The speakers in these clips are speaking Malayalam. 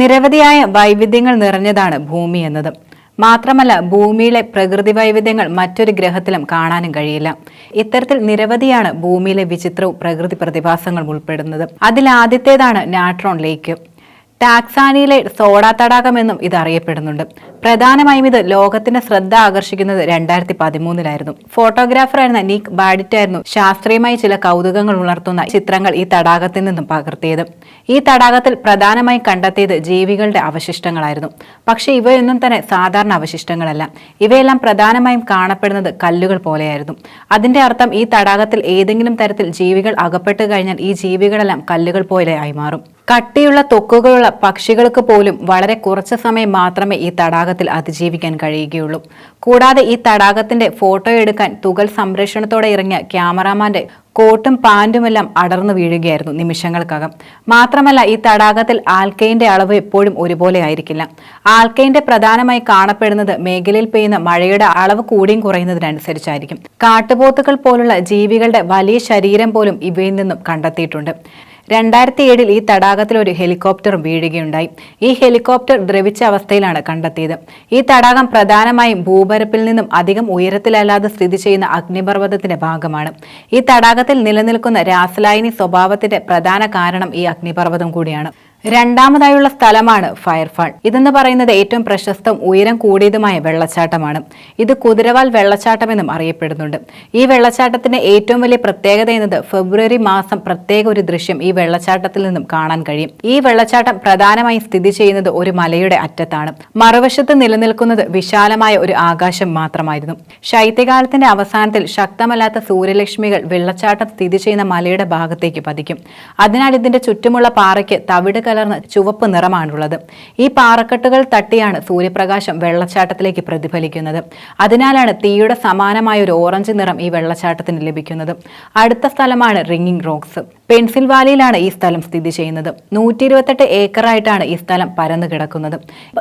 നിരവധിയായ വൈവിധ്യങ്ങൾ നിറഞ്ഞതാണ് ഭൂമി എന്നത്. മാത്രമല്ല ഭൂമിയിലെ പ്രകൃതി വൈവിധ്യങ്ങൾ മറ്റൊരു ഗ്രഹത്തിലും കാണാനും കഴിയില്ല. ഇത്തരത്തിൽ നിരവധിയാണ് ഭൂമിയിലെ വിചിത്രവും പ്രകൃതി പ്രതിഭാസങ്ങളും ഉൾപ്പെടുന്നത്. അതിലാദ്യത്തേതാണ് നാട്രോൺ ലേക്ക്. ടാക്സാനിയിലെ സോഡ തടാകം എന്നും ഇത് അറിയപ്പെടുന്നുണ്ട്. പ്രധാനമായും ഇത് ലോകത്തിന്റെ ശ്രദ്ധ ആകർഷിക്കുന്നത് രണ്ടായിരത്തി പതിമൂന്നിലായിരുന്നു ഫോട്ടോഗ്രാഫറായിരുന്ന നിക് ബാഡിറ്റ് ആയിരുന്നു ശാസ്ത്രീയമായി ചില കൗതുകങ്ങൾ ഉണർത്തുന്ന ചിത്രങ്ങൾ ഈ തടാകത്തിൽ നിന്നും പകർത്തിയത്. ഈ തടാകത്തിൽ പ്രധാനമായി കണ്ടെത്തിയത് ജീവികളുടെ അവശിഷ്ടങ്ങളായിരുന്നു. പക്ഷേ ഇവയൊന്നും തന്നെ സാധാരണ അവശിഷ്ടങ്ങളല്ല. ഇവയെല്ലാം പ്രധാനമായും കാണപ്പെടുന്നത് കല്ലുകൾ പോലെയായിരുന്നു. അതിന്റെ അർത്ഥം ഈ തടാകത്തിൽ ഏതെങ്കിലും തരത്തിൽ ജീവികൾ അകപ്പെട്ടു കഴിഞ്ഞാൽ ഈ ജീവികളെല്ലാം കല്ലുകൾ പോലെ ആയി മാറും. കട്ടിയുള്ള തൊക്കുകളുള്ള പക്ഷികൾക്ക് പോലും വളരെ കുറച്ച് സമയം മാത്രമേ ഈ തടാകത്തിൽ അതിജീവിക്കാൻ കഴിയുകയുള്ളൂ. കൂടാതെ ഈ തടാകത്തിന്റെ ഫോട്ടോ എടുക്കാൻ തുകൽ സംരക്ഷണത്തോടെ ഇറങ്ങിയ ക്യാമറാമാന്റെ കോട്ടും പാന്റുമെല്ലാം അടർന്നു വീഴുകയായിരുന്നു നിമിഷങ്ങൾക്കകം. മാത്രമല്ല ഈ തടാകത്തിൽ ആൽക്കൈന്റെ അളവ് എപ്പോഴും ഒരുപോലെ ആയിരിക്കില്ല. ആൽക്കൈന്റെ പ്രധാനമായി കാണപ്പെടുന്നത് മേഖലയിൽ പെയ്യുന്ന മഴയുടെ അളവ് കൂടിയും കുറയുന്നതിനനുസരിച്ചായിരിക്കും. കാട്ടുപോത്തുകൾ പോലുള്ള ജീവികളുടെ വലിയ ശരീരം പോലും ഇവയിൽ നിന്നും കണ്ടെത്തിയിട്ടുണ്ട്. രണ്ടായിരത്തി ഏഴിൽ ഈ തടാകത്തിൽ ഒരു ഹെലികോപ്റ്റർ വീഴുകയുണ്ടായി. ഈ ഹെലികോപ്റ്റർ ദ്രവിച്ച അവസ്ഥയിലാണ് കണ്ടെത്തിയത്. ഈ തടാകം പ്രധാനമായും ഭൂപരപ്പിൽ നിന്നും അധികം ഉയരത്തിലല്ലാതെ സ്ഥിതി ചെയ്യുന്ന അഗ്നിപർവതത്തിന്റെ ഭാഗമാണ്. ഈ തടാകത്തിൽ നിലനിൽക്കുന്ന രാസലായനി സ്വഭാവത്തിന്റെ പ്രധാന കാരണം ഈ അഗ്നിപർവതം കൂടിയാണ്. രണ്ടാമതായുള്ള സ്ഥലമാണ് ഫയർഫാൾ. ഇതെന്ന് പറയുന്നത് ഏറ്റവും പ്രശസ്തം ഉയരം കൂടിയതുമായ വെള്ളച്ചാട്ടമാണ്. ഇത് കുതിരവാൽ വെള്ളച്ചാട്ടം എന്നും അറിയപ്പെടുന്നുണ്ട്. ഈ വെള്ളച്ചാട്ടത്തിന്റെ ഏറ്റവും വലിയ പ്രത്യേകത എന്നത് ഫെബ്രുവരി മാസം പ്രത്യേക ഒരു ദൃശ്യം ഈ വെള്ളച്ചാട്ടത്തിൽ നിന്നും കാണാൻ കഴിയും. ഈ വെള്ളച്ചാട്ടം പ്രധാനമായി സ്ഥിതി ചെയ്യുന്നത് ഒരു മലയുടെ അറ്റത്താണ്. മറുവശത്ത് നിലനിൽക്കുന്നത് വിശാലമായ ഒരു ആകാശം മാത്രമായിരുന്നു. ശൈത്യകാലത്തിന്റെ അവസാനത്തിൽ ശക്തമല്ലാത്ത സൂര്യലക്ഷ്മികൾ വെള്ളച്ചാട്ടം സ്ഥിതി ചെയ്യുന്ന മലയുടെ ഭാഗത്തേക്ക് പതിക്കും. അതിനാൽ ഇതിന്റെ ചുറ്റുമുള്ള പാറയ്ക്ക് തവിട് കലർന്ന ചുവപ്പ് നിറമാണുള്ളത്. ഈ പാറക്കെട്ടുകൾ തട്ടിയാണ് സൂര്യപ്രകാശം വെള്ളച്ചാട്ടത്തിലേക്ക് പ്രതിഫലിക്കുന്നത്. അതിനാലാണ് തീയുടെ സമാനമായ ഒരു ഓറഞ്ച് നിറം ഈ വെള്ളച്ചാട്ടത്തിന് ലഭിക്കുന്നത്. അടുത്ത സ്ഥലമാണ് റിംഗിംഗ് റോക്സ്. പെൻസിൽ വാലിയിലാണ് ഈ സ്ഥലം സ്ഥിതി ചെയ്യുന്നത്. നൂറ്റി ഇരുപത്തെട്ട് ഏക്കറായിട്ടാണ് ഈ സ്ഥലം പരന്നു കിടക്കുന്നത്.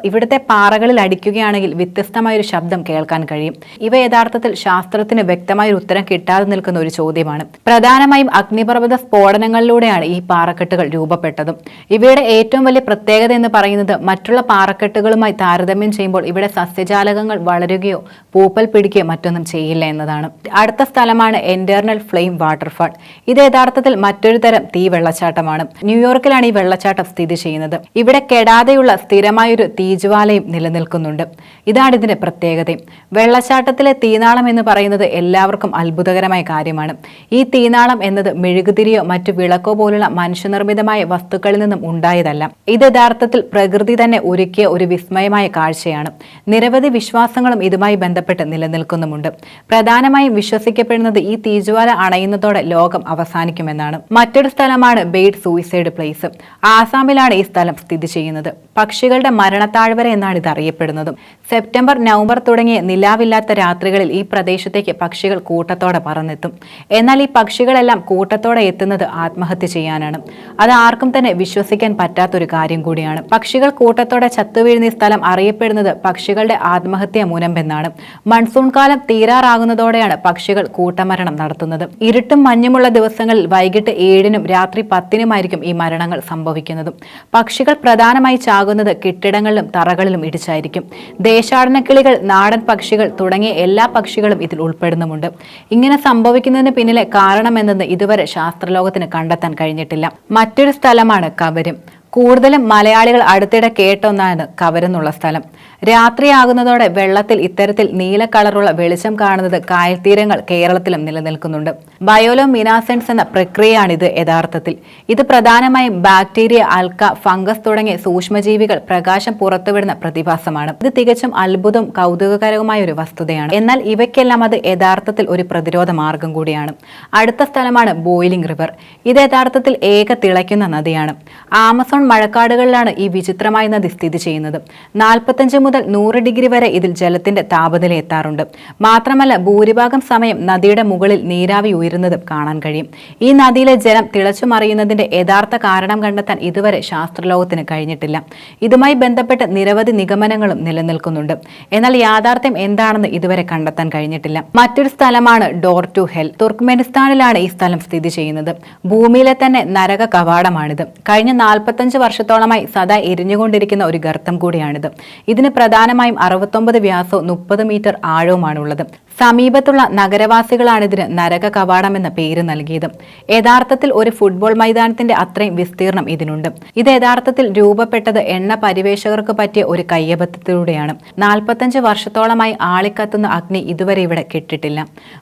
ഇവിടുത്തെ പാറകളിൽ അടിക്കുകയാണെങ്കിൽ വ്യത്യസ്തമായ ഒരു ശബ്ദം കേൾക്കാൻ കഴിയും. ഇവ യഥാർത്ഥത്തിൽ ശാസ്ത്രത്തിന് വ്യക്തമായ ഒരു ഉത്തരം കിട്ടാതെ നിൽക്കുന്ന ഒരു ചോദ്യമാണ്. പ്രധാനമായും അഗ്നിപർവത സ്ഫോടനങ്ങളിലൂടെയാണ് ഈ പാറക്കെട്ടുകൾ രൂപപ്പെട്ടത്. ഇവയുടെ ഏറ്റവും വലിയ പ്രത്യേകത എന്ന് പറയുന്നത് മറ്റുള്ള പാറക്കെട്ടുകളുമായി താരതമ്യം ചെയ്യുമ്പോൾ ഇവിടെ സസ്യജാലകങ്ങൾ വളരുകയോ പൂപ്പൽ പിടിക്കുകയോ മറ്റൊന്നും ചെയ്യില്ല എന്നതാണ്. അടുത്ത സ്ഥലമാണ് എന്റേർണൽ ഫ്ലെയിം വാട്ടർഫാൾ ഇത് യഥാർത്ഥത്തിൽ മറ്റൊരു തരം തീ വെള്ളച്ചാട്ടമാണ് ന്യൂയോർക്കിലാണ് ഈ വെള്ളച്ചാട്ടം സ്ഥിതി ചെയ്യുന്നത്. ഇവിടെ കെടാതെയുള്ള സ്ഥിരമായൊരു തീജ്വാലയും നിലനിൽക്കുന്നുണ്ട്. ഇതാണ് ഇതിന്റെ പ്രത്യേകതയും. വെള്ളച്ചാട്ടത്തിലെ തീനാളം എന്ന് പറയുന്നത് എല്ലാവർക്കും അത്ഭുതകരമായ കാര്യമാണ്. ഈ തീനാളം എന്നത് മെഴുകുതിരിയോ മറ്റു വിളക്കോ പോലുള്ള മനുഷ്യനിർമ്മിതമായ വസ്തുക്കളിൽ നിന്നും ഉണ്ടായതല്ല. ഇത് യഥാർത്ഥത്തിൽ പ്രകൃതി തന്നെ ഒരുക്കിയ ഒരു വിസ്മയമായ കാഴ്ചയാണ്. നിരവധി വിശ്വാസങ്ങളും ഇതുമായി ബന്ധപ്പെട്ട് നിലനിൽക്കുന്നുമുണ്ട്. പ്രധാനമായും വിശ്വസിക്കപ്പെടുന്നത് ഈ തീജ്വാല അണയുന്നതോടെ ലോകം അവസാനിക്കുമെന്നാണ്. മറ്റൊരു സ്ഥലമാണ് ബെയ്ഡ് സൂയിസൈഡ് പ്ലേസ്. ആസാമിലാണ് ഈ സ്ഥലം സ്ഥിതി ചെയ്യുന്നത്. പക്ഷികളുടെ മരണത്താഴ്വര എന്നാണ് ഇത് അറിയപ്പെടുന്നതും. സെപ്റ്റംബർ നവംബർ തുടങ്ങിയ നിലാവില്ലാത്ത രാത്രികളിൽ ഈ പ്രദേശത്തേക്ക് പക്ഷികൾ കൂട്ടത്തോടെ പറന്നെത്തും. എന്നാൽ ഈ പക്ഷികളെല്ലാം കൂട്ടത്തോടെ എത്തുന്നത് ആത്മഹത്യ ചെയ്യാനാണ്. അത് ആർക്കും തന്നെ വിശ്വസിക്കാൻ പറ്റാത്തൊരു കാര്യം കൂടിയാണ്. പക്ഷികൾ കൂട്ടത്തോടെ ചത്തുവീഴുന്ന ഈ സ്ഥലം അറിയപ്പെടുന്നത് പക്ഷികളുടെ ആത്മഹത്യ എന്നാണ് മൺസൂൺ കാലം തീരാറാകുന്നതോടെയാണ് പക്ഷികൾ കൂട്ടമരണം നടത്തുന്നത്. ഇരുട്ടും മഞ്ഞുമുള്ള ദിവസങ്ങളിൽ വൈകിട്ട് ഏഴിനും രാത്രി പത്തിനുമായിരിക്കും ഈ മരണങ്ങൾ സംഭവിക്കുന്നതും. പക്ഷികൾ പ്രധാനമായി ചാകുന്നത് കെട്ടിടങ്ങളിലും തറകളിലും ഇടിച്ചായിരിക്കും. ദേശാടന കിളികൾ നാടൻ പക്ഷികൾ തുടങ്ങിയ എല്ലാ പക്ഷികളും ഇതിൽ ഉൾപ്പെടുന്നുമുണ്ട്. ഇങ്ങനെ സംഭവിക്കുന്നതിന് പിന്നിലെ കാരണമെന്നത് ഇതുവരെ ശാസ്ത്രലോകത്തിന് കണ്ടെത്താൻ കഴിഞ്ഞിട്ടില്ല. മറ്റൊരു സ്ഥലമാണ് കവരും. കൂടുതലും മലയാളികൾ അടുത്തിടെ കേട്ടൊന്നാണ് കവരെന്നുള്ള സ്ഥലം. രാത്രിയാകുന്നതോടെ വെള്ളത്തിൽ ഇത്തരത്തിൽ നീല കളറുള്ള വെളിച്ചം കാണുന്നത് കായൽത്തീരങ്ങൾ കേരളത്തിലും നിലനിൽക്കുന്നുണ്ട്. ബയോലോ മിനാസെൻസ് എന്ന പ്രക്രിയയാണിത് യഥാർത്ഥത്തിൽ. ഇത് പ്രധാനമായും ബാക്ടീരിയ അൽക്ക ഫംഗസ് തുടങ്ങിയ സൂക്ഷ്മജീവികൾ പ്രകാശം പുറത്തുവിടുന്ന പ്രതിഭാസമാണ്. ഇത് തികച്ചും അത്ഭുതവും കൗതുകകരവുമായ ഒരു വസ്തുതയാണ്. എന്നാൽ ഇവയ്ക്കെല്ലാം അത് യഥാർത്ഥത്തിൽ ഒരു പ്രതിരോധ മാർഗം കൂടിയാണ്. അടുത്ത സ്ഥലമാണ് ബോയിലിംഗ് റിവർ. ഇത് യഥാർത്ഥത്തിൽ ഏക തിളയ്ക്കുന്ന നദിയാണ്. ആമസോൺ മഴക്കാടുകളിലാണ് ഈ വിചിത്രമായ നദി സ്ഥിതി ചെയ്യുന്നത്. നാൽപ്പത്തഞ്ച് മുതൽ നൂറ് ഡിഗ്രി വരെ ഇതിൽ ജലത്തിന്റെ താപനില എത്താറുണ്ട്. മാത്രമല്ല ഭൂരിഭാഗം സമയം നദിയുടെ മുകളിൽ നീരാവി ഉയരുന്നതും കാണാൻ കഴിയും. ഈ നദിയിലെ ജലം തിളച്ചു മറിയുന്നതിന്റെ യഥാർത്ഥ കാരണം കണ്ടെത്താൻ ഇതുവരെ ശാസ്ത്രലോകത്തിന് കഴിഞ്ഞിട്ടില്ല. ഇതുമായി ബന്ധപ്പെട്ട് നിരവധി നിഗമനങ്ങളും നിലനിൽക്കുന്നുണ്ട്. എന്നാൽ യാഥാർത്ഥ്യം എന്താണെന്ന് ഇതുവരെ കണ്ടെത്താൻ കഴിഞ്ഞിട്ടില്ല. മറ്റൊരു സ്ഥലമാണ് ഡോർ ടു ഹെൽ. തുർക്ക്മെനിസ്ഥാനിലാണ് ഈ സ്ഥലം സ്ഥിതി ചെയ്യുന്നത്. ഭൂമിയിലെ തന്നെ നരക കവാടമാണിത് കഴിഞ്ഞ നാൽപ്പത്തഞ്ച് നാൽപ്പത്തഞ്ച് വർഷത്തോളമായി സദാ എരിഞ്ഞുകൊണ്ടിരിക്കുന്ന ഒരു ഗർത്തം കൂടിയാണിത്. ഇതിന് പ്രധാനമായും അറുപത്തൊമ്പത് വ്യാസവും മുപ്പത് മീറ്റർ ആഴവുമാണുള്ളത്. സമീപത്തുള്ള നഗരവാസികളാണ് ഇതിന് നരക കവാടമെന്ന പേര് നൽകിയത്. യഥാർത്ഥത്തിൽ ഒരു ഫുട്ബോൾ മൈതാനത്തിന്റെ അത്രയും വിസ്തീർണം ഇതിനുണ്ട്. ഇത് യഥാർത്ഥത്തിൽ രൂപപ്പെട്ടത് എണ്ണ പരിവേഷകർക്ക് പറ്റിയ ഒരു കയ്യബദ്ധത്തിലൂടെയാണ്. നാൽപ്പത്തഞ്ച് വർഷത്തോളമായി ആളിക്കത്തുന്ന അഗ്നി ഇതുവരെ ഇവിടെ കിട്ടിട്ടില്ല.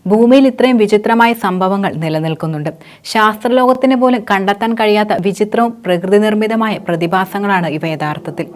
ഭൂമിയിൽ ഇത്രയും വിചിത്രമായ സംഭവങ്ങൾ നിലനിൽക്കുന്നുണ്ട്. ശാസ്ത്രലോകത്തിന് പോലും കണ്ടെത്താൻ കഴിയാത്ത വിചിത്രവും പ്രകൃതി നിർമ്മിതമായ പ്രതിഭാസങ്ങളാണ് ഇവ യഥാർത്ഥത്തിൽ.